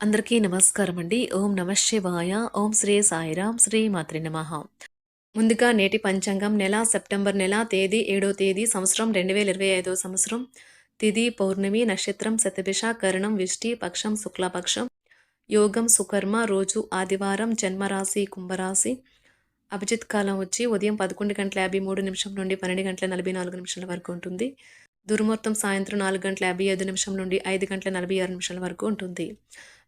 అందరికీ నమస్కారం అండి ఓం నమ శివాయ. ఓం శ్రీ సాయిరామ్ శ్రీ మాత్రి నమ. ముందుగా నేటి పంచాంగం నెల సెప్టెంబర్ నెల తేదీ ఏడో తేదీ సంవత్సరం రెండు వేల ఇరవై ఐదో సంవత్సరం. తిథి పౌర్ణమి నక్షత్రం శతభిష కరణం విష్టి పక్షం శుక్లపక్షం. యోగం సుకర్మ రోజు ఆదివారం జన్మరాశి కుంభరాశి. అభిజిత్ కాలం వచ్చి ఉదయం పదకొండు గంటల యాభై మూడు నిమిషం నుండి పన్నెండు గంటల నలభై నాలుగు నిమిషాల వరకు ఉంటుంది. దుర్ముహూర్తం సాయంత్రం నాలుగు గంటల యాభై ఐదు నిమిషం నుండి ఐదు గంటల నలభై ఆరు నిమిషాల వరకు ఉంటుంది.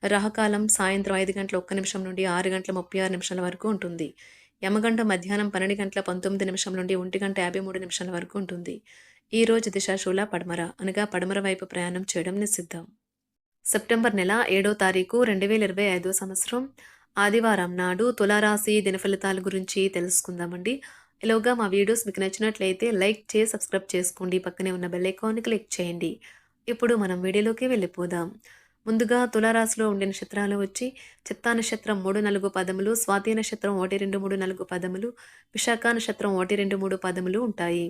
రహకాలం సాయంత్రం ఐదు గంటల ఒక్క నిమిషం నుండి ఆరు గంటల ముప్పై ఆరు నిమిషాల వరకు ఉంటుంది. యమగంట మధ్యాహ్నం పన్నెండు గంటల పంతొమ్మిది నిమిషం నుండి ఒంటి గంట యాభై మూడు నిమిషాల వరకు ఉంటుంది. ఈ రోజు దిశాశూల పడమర అనగా పడమర వైపు ప్రయాణం చేయడం నిషిద్ధం. సెప్టెంబర్ నెల ఏడో తారీఖు రెండు వేల ఇరవై ఐదో సంవత్సరం. ఆదివారం నాడు తులారాశి దినఫలితాల గురించి తెలుసుకుందామండి. ఇలాగా మా వీడియోస్ మీకు నచ్చినట్లయితే లైక్ చేసి సబ్స్క్రైబ్ చేసుకోండి. పక్కనే ఉన్న బెల్ ఐకాన్ క్లిక్ చేయండి. ఇప్పుడు మనం వీడియోలోకి వెళ్ళిపోదాం. ముందుగా తులారాశిలో ఉండే నక్షత్రాలు వచ్చి చిత్తా నక్షత్రం మూడు నాలుగు పదములు స్వాతి నక్షత్రం ఒకటి రెండు మూడు నాలుగు పదములు విశాఖ నక్షత్రం ఒకటి రెండు మూడు పదములు ఉంటాయి.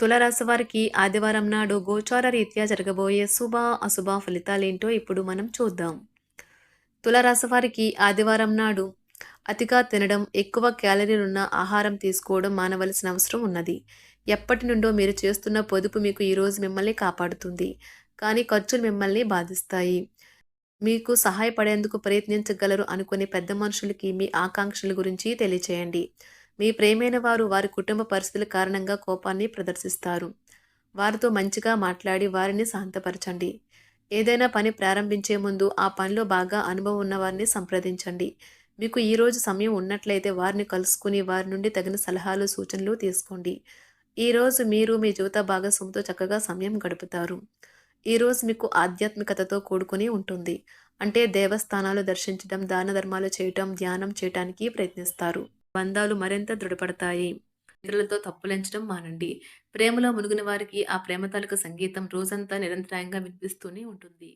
తులారాశి వారికి ఆదివారం నాడు గోచార రీత్యా జరగబోయే శుభ అశుభ ఫలితాలేంటో ఇప్పుడు మనం చూద్దాం. తులారాశి వారికి ఆదివారం నాడు అతిగా తినడం ఎక్కువ క్యాలరీలున్న ఆహారం తీసుకోవడం మానవలసిన అవసరం ఉన్నది. ఎప్పటి నుండో మీరు చేస్తున్న పొదుపు మీకు ఈరోజు మిమ్మల్ని కాపాడుతుంది. కానీ ఖర్చులు మిమ్మల్ని బాధిస్తాయి. మీకు సహాయపడేందుకు ప్రయత్నించగలరు అనుకునే పెద్ద మనుషులకి మీ ఆకాంక్షల గురించి తెలియచేయండి. మీ ప్రేమైన వారు వారి కుటుంబ పరిస్థితుల కారణంగా కోపాన్ని ప్రదర్శిస్తారు. వారితో మంచిగా మాట్లాడి వారిని శాంతపరచండి. ఏదైనా పని ప్రారంభించే ముందు ఆ పనిలో బాగా అనుభవం ఉన్న వారిని సంప్రదించండి. మీకు ఈరోజు సమయం ఉన్నట్లయితే వారిని కలుసుకుని వారి నుండి తగిన సలహాలు సూచనలు తీసుకోండి. ఈరోజు మీరు మీ జీవిత భాగస్వామితో చక్కగా సమయం గడుపుతారు. ఈరోజు మీకు ఆధ్యాత్మికతతో కూడుకుని ఉంటుంది. అంటే దేవస్థానాలు దర్శించడం దాన ధర్మాలు చేయటం ధ్యానం చేయటానికి ప్రయత్నిస్తారు. బంధాలు మరింత దృఢపడతాయి. ఇతరులతో తప్పులెంచడం మానండి. ప్రేమలో మునిగిన వారికి ఆ ప్రేమ తాలూకు సంగీతం రోజంతా నిరంతరాయంగా వినిపిస్తూనే ఉంటుంది.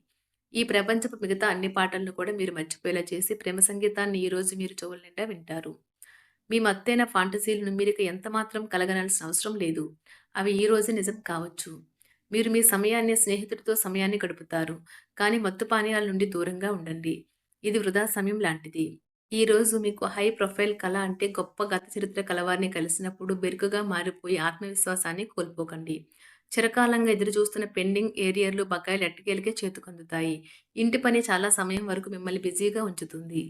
ఈ ప్రపంచపు మిగతా అన్ని పాటలను కూడా మీరు మర్చిపోయేలా చేసి ప్రేమ సంగీతాన్ని ఈ రోజు మీరు చెవుల నిండా వింటారు. మీ మత్తైన ఫాంటసీలను మీరు ఇక ఎంత మాత్రం కలగనాల్సిన అవసరం లేదు. అవి ఈ రోజు నిజం కావచ్చు. మీరు మీ సమయాన్ని స్నేహితుడితో సమయాన్ని గడుపుతారు. కానీ మత్తు పానీయాల నుండి దూరంగా ఉండండి. ఇది వృధా సమయం లాంటిది. ఈ రోజు మీకు హై ప్రొఫైల్ కళ అంటే గొప్ప గత చరిత్ర కలవారిని కలిసినప్పుడు బెరుకుగా మారిపోయి ఆత్మవిశ్వాసాన్ని కోల్పోకండి. చిరకాలంగా ఎదురు చూస్తున్న పెండింగ్ ఏరియర్లు బకాయిలు ఎట్టకేలకే చేతుకందుతాయి. ఇంటి పని చాలా సమయం వరకు మిమ్మల్ని బిజీగా ఉంచుతుంది.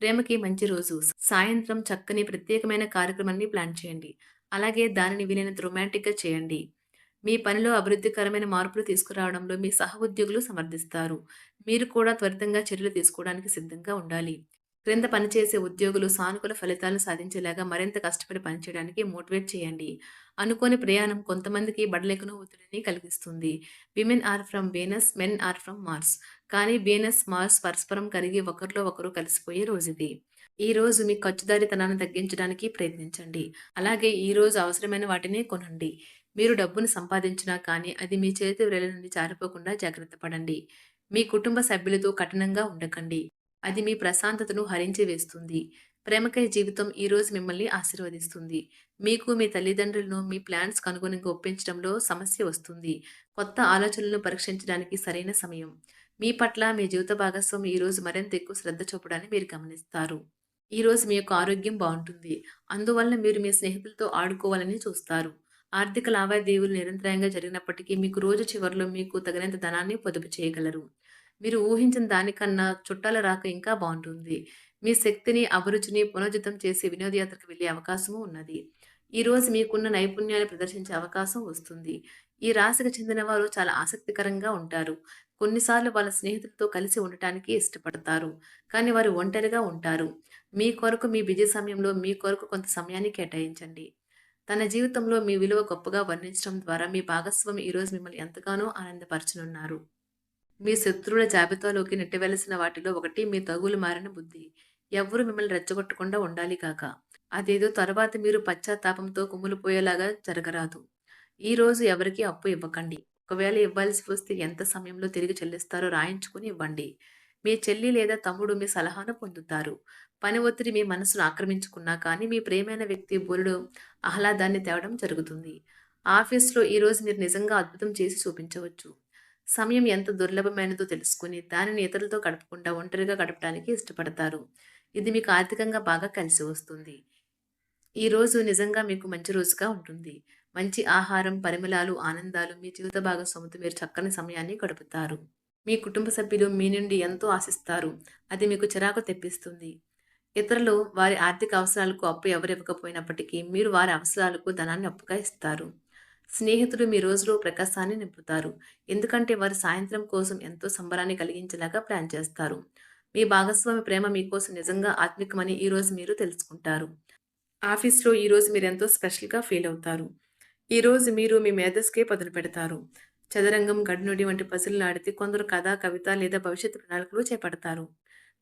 ప్రేమకి మంచి రోజు. సాయంత్రం చక్కని ప్రత్యేకమైన కార్యక్రమాన్ని ప్లాన్ చేయండి. అలాగే దానిని వీలైనంత రొమాంటిక్గా చేయండి. మీ పనిలో అభివృద్ధికరమైన మార్పులు తీసుకురావడంలో మీ సహ ఉద్యోగులు సమర్థిస్తారు. మీరు కూడా త్వరితంగా చర్యలు తీసుకోవడానికి సిద్ధంగా ఉండాలి. క్రింద పనిచేసే ఉద్యోగులు సానుకూల ఫలితాలను సాధించేలాగా మరింత కష్టపడి పనిచేయడానికి మోటివేట్ చేయండి. అనుకోని ప్రయాణం కొంతమందికి బడలేకను ఒత్తిడిని కలిగిస్తుంది. Women are from Venus men are from Mars. కానీ వీనస్ మార్స్ పరస్పరం కలిగి ఒకరిలో ఒకరు కలిసిపోయే రోజుది. ఈ రోజు మీ ఖర్చుదారితనాన్ని తగ్గించడానికి ప్రయత్నించండి. అలాగే ఈ రోజు అవసరమైన వాటిని కొనండి. మీరు డబ్బును సంపాదించినా కానీ అది మీ చేతి విరల నుండి జారిపోకుండా జాగ్రత్త పడండి. మీ కుటుంబ సభ్యులతో కఠినంగా ఉండకండి. అది మీ ప్రశాంతతను హరించి వేస్తుంది. ప్రేమకై జీవితం ఈ రోజు మిమ్మల్ని ఆశీర్వదిస్తుంది. మీకు మీ తల్లిదండ్రులను మీ ప్లాన్స్ కనుగొని ఒప్పించడంలో సమస్య వస్తుంది. కొత్త ఆలోచనలను పరీక్షించడానికి సరైన సమయం. మీ పట్ల మీ జీవిత భాగస్వామి ఈ రోజు మరింత ఎక్కువ శ్రద్ధ చూపడాన్ని మీరు గమనిస్తారు. ఈ రోజు మీ యొక్క ఆరోగ్యం బాగుంటుంది. అందువల్ల మీరు మీ స్నేహితులతో ఆడుకోవాలని చూస్తారు. ఆర్థిక లావాదేవీలు నిరంతరాయంగా జరిగినప్పటికీ మీకు రోజు చివరిలో మీకు తగినంత ధనాన్ని పొదుపు చేయగలరు. మీరు ఊహించిన దానికన్నా చుట్టాల రాక ఇంకా బాగుంటుంది. మీ శక్తిని అభిరుచిని పునర్జితం చేసి వినోదయాత్రకు వెళ్ళే అవకాశము ఉన్నది. ఈ రోజు మీకున్న నైపుణ్యాన్ని ప్రదర్శించే అవకాశం వస్తుంది. ఈ రాశికి చెందిన వారు చాలా ఆసక్తికరంగా ఉంటారు. కొన్నిసార్లు వాళ్ళ స్నేహితులతో కలిసి ఉండటానికి ఇష్టపడతారు. కానీ వారు ఒంటరిగా ఉంటారు. మీ కొరకు మీ బిజీ సమయంలో మీ కొరకు కొంత సమయాన్ని కేటాయించండి. తన జీవితంలో మీ విలువ గొప్పగా వర్ణించడం ద్వారా మీ భాగస్వామి ఈరోజు మిమ్మల్ని ఎంతగానో ఆనందపరచనున్నారు. మీ శత్రువుల జాబితాలోకి నెట్టవలసిన వాటిలో ఒకటి మీ తగులు మారిన బుద్ధి. ఎవ్వరూ మిమ్మల్ని రెచ్చగొట్టకుండా ఉండాలి కాక అదేదో తర్వాత మీరు పశ్చాత్తాపంతో కుమ్ములిపోయేలాగా జరగరాదు. ఈ రోజు ఎవరికి అప్పు ఇవ్వకండి. ఒకవేళ ఇవ్వాల్సి వస్తే ఎంత సమయంలో తిరిగి చెల్లిస్తారో రాయించుకుని ఇవ్వండి. మీ చెల్లి లేదా తమ్ముడు మీ సలహాను పొందుతారు. పని ఒత్తిడి మీ మనసును ఆక్రమించుకున్నా కానీ మీ ప్రేమైన వ్యక్తి బోలుడు ఆహ్లాదాన్ని తేవడం జరుగుతుంది. ఆఫీస్లో ఈరోజు మీరు నిజంగా అద్భుతం చేసి చూపించవచ్చు. సమయం ఎంత దుర్లభమైనదో తెలుసుకుని దానిని ఇతరులతో గడపకుండా ఒంటరిగా గడపడానికి ఇష్టపడతారు. ఇది మీకు ఆర్థికంగా బాగా కలిసి వస్తుంది. ఈ రోజు నిజంగా మీకు మంచి రోజుగా ఉంటుంది. మంచి ఆహారం పరిమళాలు ఆనందాలు మీ జీవిత భాగస్వామితో మీరు చక్కని సమయాన్ని గడుపుతారు. మీ కుటుంబ సభ్యులు మీ నుండి ఎంతో ఆశిస్తారు. అది మీకు చిరాకు తెప్పిస్తుంది. ఇతరులు వారి ఆర్థిక అవసరాలకు అప్పు ఎవరు ఇవ్వకపోయినప్పటికీ మీరు వారి అవసరాలకు ధనాన్ని అప్పుగా ఇస్తారు. స్నేహితులు మీ రోజులో ప్రకాశాన్ని నింపుతారు. ఎందుకంటే వారు సాయంత్రం కోసం ఎంతో సంబరాన్ని కలిగించేలాగా ప్లాన్ చేస్తారు. మీ భాగస్వామి ప్రేమ మీకోసం నిజంగా ఆత్మికమని ఈరోజు మీరు తెలుసుకుంటారు. ఆఫీస్లో ఈరోజు మీరు ఎంతో స్పెషల్గా ఫీల్ అవుతారు. ఈరోజు మీరు మీ మేధస్కే పదులు పెడతారు చదరంగం గడ్నుడి వంటి పజులను ఆడితే కొందరు కథ కవిత లేదా భవిష్యత్తు ప్రణాళికలు చేపడతారు.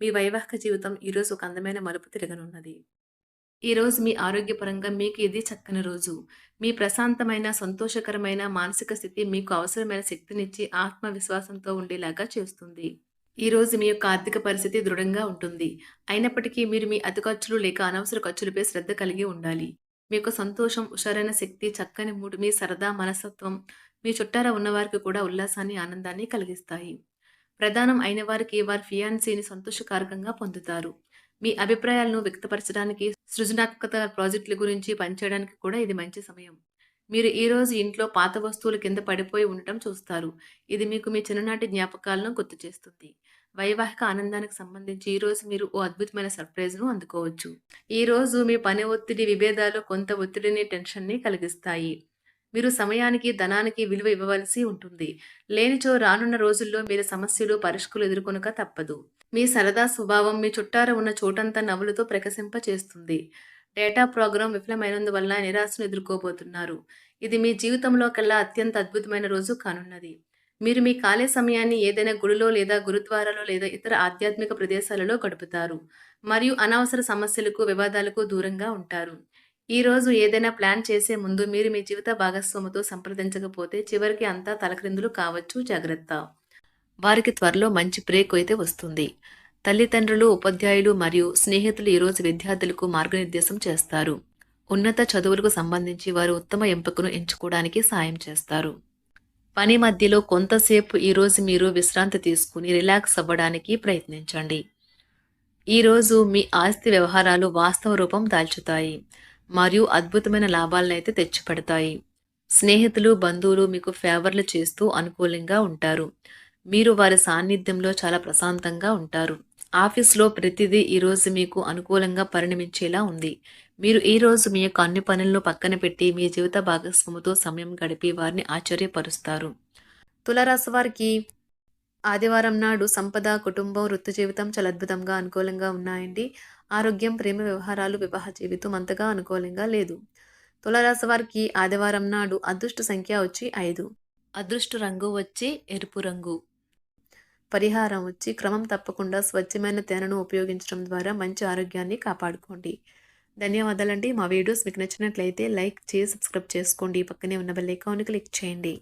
మీ వైవాహిక జీవితం ఈరోజు ఒక అందమైన మలుపు తిరగనున్నది. ఈరోజు మీ ఆరోగ్యపరంగా మీకు ఇది చక్కని రోజు. మీ ప్రశాంతమైన సంతోషకరమైన మానసిక స్థితి మీకు అవసరమైన శక్తినిచ్చి ఆత్మవిశ్వాసంతో ఉండేలాగా చేస్తుంది. ఈ రోజు మీ యొక్క ఆర్థిక పరిస్థితి దృఢంగా ఉంటుంది. అయినప్పటికీ మీరు మీ అతి ఖర్చులు లేక అనవసర ఖర్చులపై శ్రద్ధ కలిగి ఉండాలి. మీ యొక్క సంతోషం హుషారైన శక్తి చక్కని మూడు మీ సరదా మనస్తత్వం మీ చుట్టారా ఉన్నవారికి కూడా ఉల్లాసాన్ని ఆనందాన్ని కలిగిస్తాయి. ప్రధానం అయిన వారికి వారి ఫియాన్సీని సంతోషకారకంగా పొందుతారు. మీ అభిప్రాయాలను వ్యక్తపరచడానికి సృజనాత్మకత ప్రాజెక్టుల గురించి పనిచేయడానికి కూడా ఇది మంచి సమయం. మీరు ఈ రోజు ఇంట్లో పాత వస్తువులు కింద పడిపోయి ఉండటం చూస్తారు. ఇది మీకు మీ చిన్ననాటి జ్ఞాపకాలను గుర్తు చేస్తుంది. వైవాహిక ఆనందానికి సంబంధించి ఈరోజు మీరు ఓ అద్భుతమైన సర్ప్రైజ్ను అందుకోవచ్చు. ఈ రోజు మీ పని ఒత్తిడి విభేదాలు కొంత ఒత్తిడిని టెన్షన్ని కలిగిస్తాయి. మీరు సమయానికి ధనానికి విలువ ఇవ్వవలసి ఉంటుంది. లేనిచో రానున్న రోజుల్లో మీరు సమస్యలు పరిష్కులు ఎదుర్కొనక తప్పదు. మీ సరదా స్వభావం మీ చుట్టార ఉన్న చోటంతా నవ్వులతో ప్రకశింప చేస్తుంది. డేటా ప్రోగ్రాం విఫలమైనందువల్ల నిరాశను ఎదుర్కోబోతున్నారు. ఇది మీ జీవితంలో కల్లా అత్యంత అద్భుతమైన రోజు కానున్నది. మీరు మీ ఖాళీ సమయాన్ని ఏదైనా గుడిలో లేదా గురుద్వారాలో లేదా ఇతర ఆధ్యాత్మిక ప్రదేశాలలో గడుపుతారు. మరియు అనవసర సమస్యలకు వివాదాలకు దూరంగా ఉంటారు. ఈ రోజు ఏదైనా ప్లాన్ చేసే ముందు మీరు మీ జీవిత భాగస్వామితో సంప్రదించకపోతే చివరికి అంతా తలక్రిందులు కావచ్చు. జాగ్రత్త. వారికి త్వరలో మంచి బ్రేక్ అయితే వస్తుంది. తల్లిదండ్రులు ఉపాధ్యాయులు మరియు స్నేహితులు ఈరోజు విద్యార్థులకు మార్గనిర్దేశం చేస్తారు. ఉన్నత చదువులకు సంబంధించి వారు ఉత్తమ ఎంపికను ఎంచుకోవడానికి సాయం చేస్తారు. పని మధ్యలో కొంతసేపు ఈరోజు మీరు విశ్రాంతి తీసుకుని రిలాక్స్ అవ్వడానికి ప్రయత్నించండి. ఈరోజు మీ ఆస్తి వ్యవహారాలు వాస్తవ రూపం దాల్చుతాయి. మరియు అద్భుతమైన లాభాలను అయితే తెచ్చిపెడతాయి. స్నేహితులు బంధువులు మీకు ఫేవర్లు చేస్తూ అనుకూలంగా ఉంటారు. మీరు వారి సాన్నిధ్యంలో చాలా ప్రశాంతంగా ఉంటారు. ఆఫీస్లో ప్రతిదీ ఈరోజు మీకు అనుకూలంగా పరిణమించేలా ఉంది. మీరు ఈ రోజు మీ యొక్క అన్ని పనులను పక్కన పెట్టి మీ జీవిత భాగస్వామితో సమయం గడిపి వారిని ఆశ్చర్యపరుస్తారు. తులారాశి వారికి ఆదివారం నాడు సంపద కుటుంబం వృత్తి జీవితం చాలా అద్భుతంగా అనుకూలంగా ఉన్నాయండి. ఆరోగ్యం ప్రేమ వ్యవహారాలు వివాహ జీవితం అంతగా అనుకూలంగా లేదు. తులారాశి వారికి ఆదివారం నాడు అదృష్ట సంఖ్య వచ్చి ఐదు. అదృష్ట రంగు వచ్చి ఎరుపు రంగు. పరిహారం వచ్చి క్రమం తప్పకుండా స్వచ్ఛమైన తేనెను ఉపయోగించడం ద్వారా మంచి ఆరోగ్యాన్ని కాపాడుకోండి. ధన్యవాదాలండి. మా వీడియోస్ మీకు నచ్చినట్లయితే లైక్ చేసి సబ్స్క్రైబ్ చేసుకోండి. పక్కనే ఉన్న బెల్ ఐకాన్ క్లిక్ చేయండి.